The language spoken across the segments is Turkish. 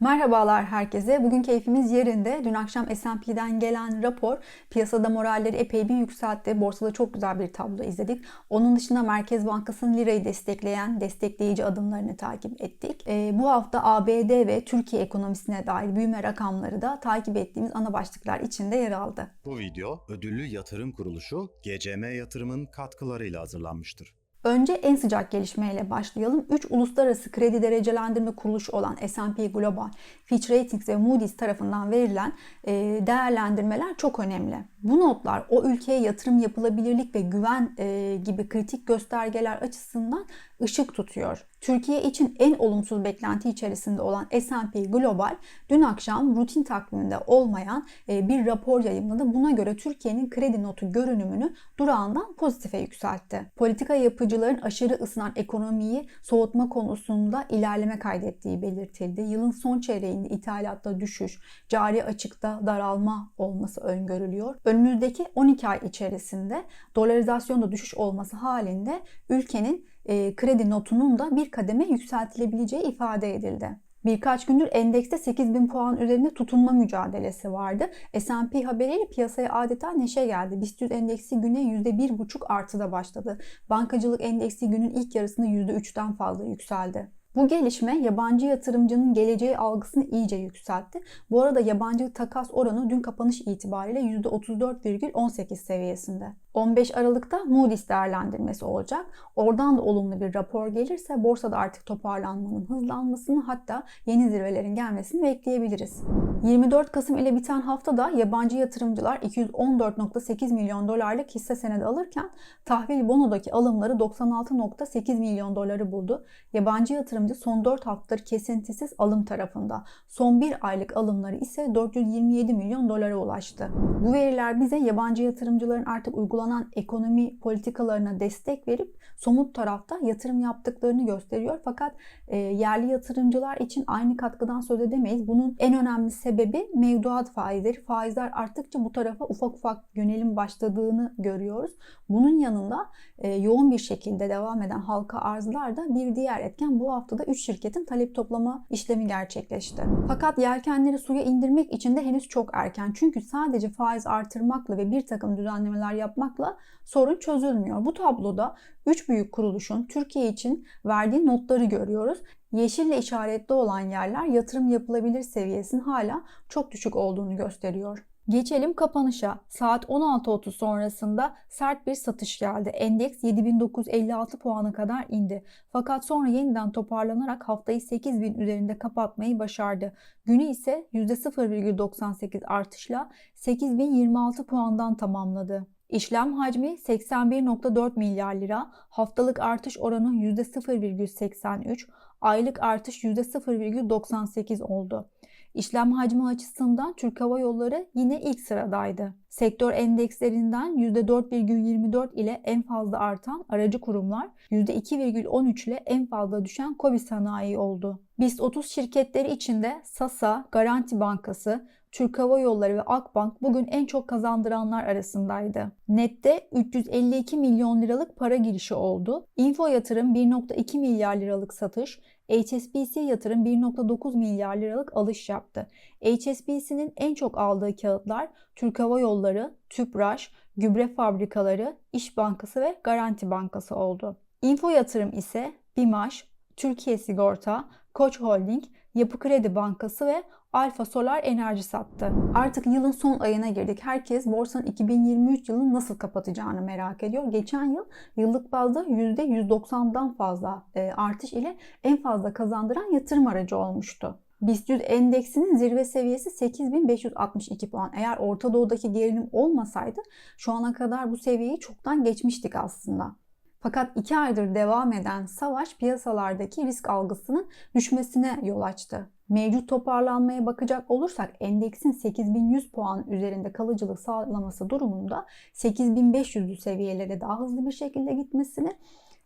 Merhabalar herkese. Bugün keyfimiz yerinde. Dün akşam S&P'den gelen rapor piyasada moralleri epey bir yükseltti. Borsada çok güzel bir tablo izledik. Onun dışında Merkez Bankası'nın lirayı destekleyen destekleyici adımlarını takip ettik. E, bu hafta ABD ve Türkiye ekonomisine dair büyüme rakamları da takip ettiğimiz ana başlıklar içinde yer aldı. Bu video ödüllü yatırım kuruluşu GCM Yatırım'ın katkılarıyla hazırlanmıştır. Önce en sıcak gelişmeyle başlayalım. 3 uluslararası kredi derecelendirme kuruluşu olan S&P Global, Fitch Ratings ve Moody's tarafından verilen e, değerlendirmeler çok önemli. Bu notlar o ülkeye yatırım yapılabilirlik ve güven e, gibi kritik göstergeler açısından ışık tutuyor. Türkiye için en olumsuz beklenti içerisinde olan S&P Global dün akşam rutin takviminde olmayan e, bir rapor yayınladı. Buna göre Türkiye'nin kredi notu görünümünü durağından pozitife yükseltti. Politika yapıcıların aşırı ısınan ekonomiyi soğutma konusunda ilerleme kaydettiği belirtildi. Yılın son çeyreğinde ithalatta düşüş, cari açıkta daralma olması öngörülüyor. Önümüzdeki 12 ay içerisinde dolarizasyonda düşüş olması halinde ülkenin e, kredi notunun da bir kademe yükseltilebileceği ifade edildi. Birkaç gündür endekste 8000 puan üzerinde tutunma mücadelesi vardı. S&P haberiyle piyasaya adeta neşe geldi. BIST 100 endeksi güne %1,5 artıda başladı. Bankacılık endeksi günün ilk yarısında %3'ten fazla yükseldi. Bu gelişme yabancı yatırımcının geleceği algısını iyice yükseltti. Bu arada yabancı takas oranı dün kapanış itibariyle %34,18 seviyesinde. 15 Aralık'ta Moody's değerlendirmesi olacak. Oradan da olumlu bir rapor gelirse borsada artık toparlanmanın hızlanmasını hatta yeni zirvelerin gelmesini bekleyebiliriz. 24 Kasım ile biten haftada yabancı yatırımcılar 214.8 milyon dolarlık hisse senedi alırken tahvil bonodaki alımları 96.8 milyon doları buldu. Yabancı yatırımcı son 4 haftadır kesintisiz alım tarafında. Son 1 aylık alımları ise 427 milyon dolara ulaştı. Bu veriler bize yabancı yatırımcıların artık uygulanan ekonomi politikalarına destek verip somut tarafta yatırım yaptıklarını gösteriyor. Fakat e, yerli yatırımcılar için aynı katkıdan söz edemeyiz. Bunun en önemli sebebi mevduat faizleri. Faizler arttıkça bu tarafa ufak ufak yönelim başladığını görüyoruz. Bunun yanında e, yoğun bir şekilde devam eden halka arzlar da bir diğer etken bu haftada 3 şirketin talep toplama işlemi gerçekleşti. Fakat yelkenleri suya indirmek için de henüz çok erken. Çünkü sadece faiz artırmakla ve bir takım düzenlemeler yapmakla sorun çözülmüyor. Bu tabloda 3 büyük kuruluşun Türkiye için verdiği notları görüyoruz. Yeşille işaretli olan yerler yatırım yapılabilir seviyesinin hala çok düşük olduğunu gösteriyor. Geçelim kapanışa. Saat 16.30 sonrasında sert bir satış geldi. Endeks 7956 puana kadar indi. Fakat sonra yeniden toparlanarak haftayı 8000 üzerinde kapatmayı başardı. Günü ise %0,98 artışla 8026 puandan tamamladı. İşlem hacmi 81.4 milyar lira, haftalık artış oranı %0,83, aylık artış %0,98 oldu. İşlem hacmi açısından Türk Hava Yolları yine ilk sıradaydı. Sektör endekslerinden %4,24 ile en fazla artan aracı kurumlar, %2,13 ile en fazla düşen Kobi sanayi oldu. BIST 30 şirketleri içinde Sasa, Garanti Bankası, Türk Hava Yolları ve Akbank bugün en çok kazandıranlar arasındaydı. Nette 352 milyon liralık para girişi oldu. Info Yatırım 1.2 milyar liralık satış, HSBC Yatırım 1.9 milyar liralık alış yaptı. HSBC'nin en çok aldığı kağıtlar Türk Hava Yolları, Tüpraş, Gübre Fabrikaları, İş Bankası ve Garanti Bankası oldu. Info Yatırım ise BİMAŞ, Türkiye Sigorta, Koç Holding, Yapı Kredi Bankası ve Alfa Solar Enerji sattı. Artık yılın son ayına girdik. Herkes borsanın 2023 yılını nasıl kapatacağını merak ediyor. Geçen yıl yıllık bazda %190'dan fazla e, artış ile en fazla kazandıran yatırım aracı olmuştu. BIST 100 endeksinin zirve seviyesi 8562 puan. Eğer Orta Doğu'daki gerilim olmasaydı şu ana kadar bu seviyeyi çoktan geçmiştik aslında. Fakat iki aydır devam eden savaş piyasalardaki risk algısının düşmesine yol açtı. Mevcut toparlanmaya bakacak olursak endeksin 8100 puan üzerinde kalıcılık sağlaması durumunda 8500'lü seviyelere daha hızlı bir şekilde gitmesini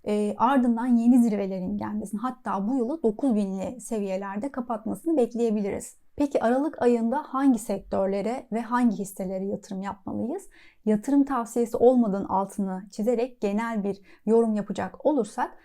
E, ardından yeni zirvelerin gelmesini hatta bu yılı 9000'li seviyelerde kapatmasını bekleyebiliriz. Peki Aralık ayında hangi sektörlere ve hangi hisselere yatırım yapmalıyız? Yatırım tavsiyesi olmadığın altını çizerek genel bir yorum yapacak olursak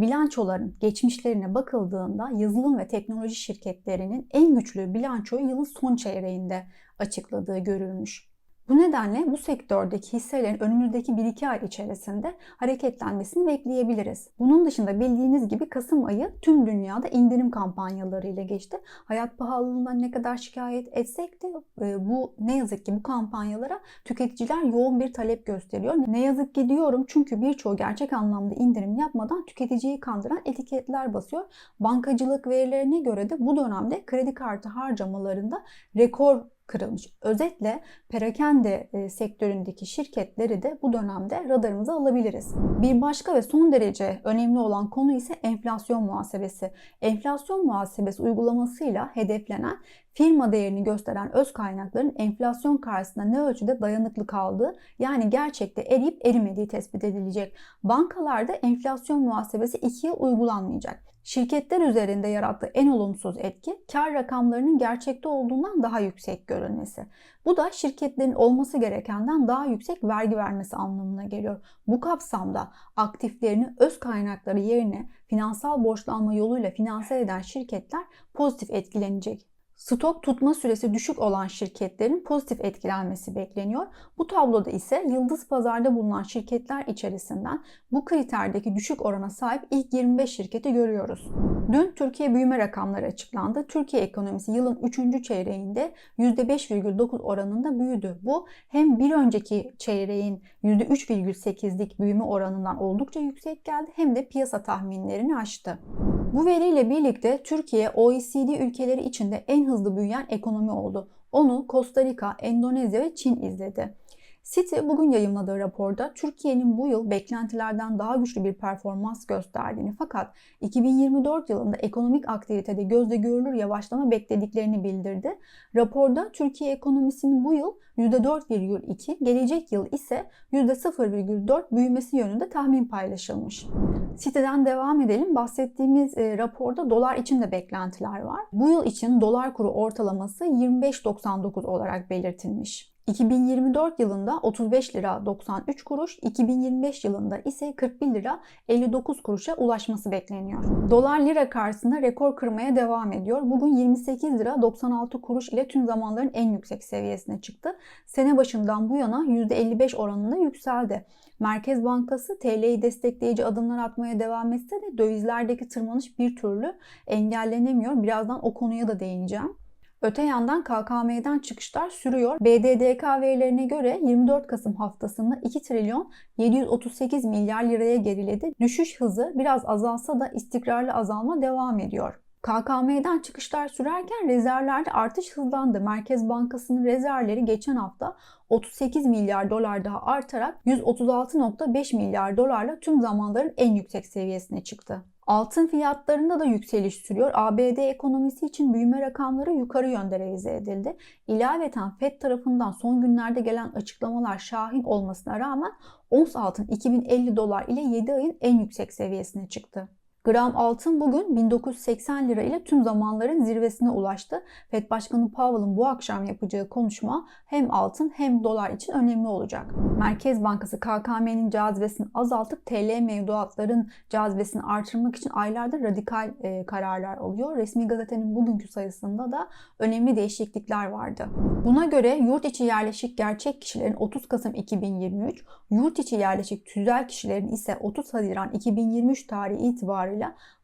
bilançoların geçmişlerine bakıldığında yazılım ve teknoloji şirketlerinin en güçlü bilançoyu yılın son çeyreğinde açıkladığı görülmüş. Bu nedenle bu sektördeki hisselerin önümüzdeki 1-2 ay içerisinde hareketlenmesini bekleyebiliriz. Bunun dışında bildiğiniz gibi Kasım ayı tüm dünyada indirim kampanyaları ile geçti. Hayat pahalılığından ne kadar şikayet etsek de e, bu ne yazık ki bu kampanyalara tüketiciler yoğun bir talep gösteriyor. Ne yazık ki diyorum çünkü birçoğu gerçek anlamda indirim yapmadan tüketiciyi kandıran etiketler basıyor. Bankacılık verilerine göre de bu dönemde kredi kartı harcamalarında rekor kırılmış. Özetle perakende e, sektöründeki şirketleri de bu dönemde radarımıza alabiliriz. Bir başka ve son derece önemli olan konu ise enflasyon muhasebesi. Enflasyon muhasebesi uygulamasıyla hedeflenen firma değerini gösteren öz kaynakların enflasyon karşısında ne ölçüde dayanıklı kaldığı yani gerçekte eriyip erimediği tespit edilecek. Bankalarda enflasyon muhasebesi 2 yıl uygulanmayacak. Şirketler üzerinde yarattığı en olumsuz etki kar rakamlarının gerçekte olduğundan daha yüksek görünmesi. Bu da şirketlerin olması gerekenden daha yüksek vergi vermesi anlamına geliyor. Bu kapsamda aktiflerini öz kaynakları yerine finansal borçlanma yoluyla finanse eden şirketler pozitif etkilenecek. Stok tutma süresi düşük olan şirketlerin pozitif etkilenmesi bekleniyor. Bu tabloda ise yıldız pazarda bulunan şirketler içerisinden bu kriterdeki düşük orana sahip ilk 25 şirketi görüyoruz. Dün Türkiye büyüme rakamları açıklandı. Türkiye ekonomisi yılın 3. çeyreğinde %5,9 oranında büyüdü. Bu hem bir önceki çeyreğin %3,8'lik büyüme oranından oldukça yüksek geldi hem de piyasa tahminlerini aştı. Bu veriyle birlikte Türkiye OECD ülkeleri içinde en hızlı büyüyen ekonomi oldu. Onu Costa Rica, Endonezya ve Çin izledi. Citi bugün yayımladığı raporda Türkiye'nin bu yıl beklentilerden daha güçlü bir performans gösterdiğini fakat 2024 yılında ekonomik aktivitede gözle görülür yavaşlama beklediklerini bildirdi. Raporda Türkiye ekonomisinin bu yıl %4,2, gelecek yıl ise %0,4 büyümesi yönünde tahmin paylaşılmış. Siteden devam edelim. Bahsettiğimiz e, raporda dolar için de beklentiler var. Bu yıl için dolar kuru ortalaması 25.99 olarak belirtilmiş. 2024 yılında 35 lira 93 kuruş, 2025 yılında ise 41 lira 59 kuruşa ulaşması bekleniyor. Dolar lira karşısında rekor kırmaya devam ediyor. Bugün 28 lira 96 kuruş ile tüm zamanların en yüksek seviyesine çıktı. Sene başından bu yana %55 oranında yükseldi. Merkez Bankası TL'yi destekleyici adımlar atmaya devam etse de dövizlerdeki tırmanış bir türlü engellenemiyor. Birazdan o konuya da değineceğim. Öte yandan KKM'den çıkışlar sürüyor. BDDK verilerine göre 24 Kasım haftasında 2 trilyon 738 milyar liraya geriledi. Düşüş hızı biraz azalsa da istikrarlı azalma devam ediyor. KKM'den çıkışlar sürerken rezervlerde artış hızlandı. Merkez Bankası'nın rezervleri geçen hafta 38 milyar dolar daha artarak 136.5 milyar dolarla tüm zamanların en yüksek seviyesine çıktı. Altın fiyatlarında da yükseliş sürüyor. ABD ekonomisi için büyüme rakamları yukarı yönde revize edildi. İlaveten FED tarafından son günlerde gelen açıklamalar şahin olmasına rağmen ons altın 2050 dolar ile 7 ayın en yüksek seviyesine çıktı. Gram altın bugün 1980 lira ile tüm zamanların zirvesine ulaştı. FED Başkanı Powell'ın bu akşam yapacağı konuşma hem altın hem dolar için önemli olacak. Merkez Bankası KKM'nin cazibesini azaltıp TL mevduatların cazibesini artırmak için aylardır radikal e, kararlar alıyor. Resmi gazetenin bugünkü sayısında da önemli değişiklikler vardı. Buna göre yurt içi yerleşik gerçek kişilerin 30 Kasım 2023, yurt içi yerleşik tüzel kişilerin ise 30 Haziran 2023 tarihi itibariyle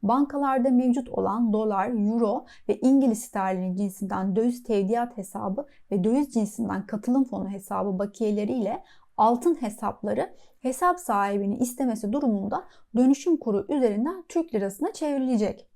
bankalarda mevcut olan dolar, euro ve İngiliz sterlini cinsinden döviz tevdiat hesabı ve döviz cinsinden katılım fonu hesabı bakiyeleriyle altın hesapları hesap sahibinin istemesi durumunda dönüşüm kuru üzerinden Türk lirasına çevrilecek.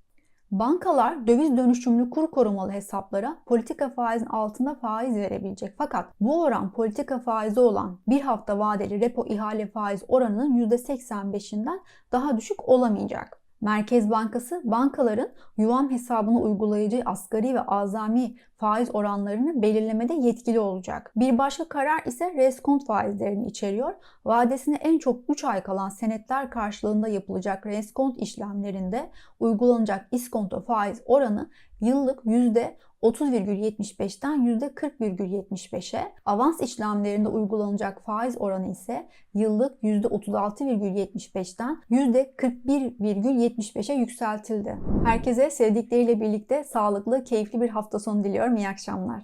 Bankalar döviz dönüşümlü kur korumalı hesaplara politika faizin altında faiz verebilecek. Fakat bu oran politika faizi olan bir hafta vadeli repo ihale faiz oranının %85'inden daha düşük olamayacak. Merkez Bankası bankaların yuvam hesabına uygulayacağı asgari ve azami faiz oranlarını belirlemede yetkili olacak. Bir başka karar ise reskont faizlerini içeriyor. Vadesine en çok 3 ay kalan senetler karşılığında yapılacak reskont işlemlerinde uygulanacak iskonto faiz oranı yıllık %30,75'ten %40,75'e, avans işlemlerinde uygulanacak faiz oranı ise yıllık %36,75'ten %41,75'e yükseltildi. Herkese sevdikleriyle birlikte sağlıklı, keyifli bir hafta sonu diliyorum. İyi akşamlar.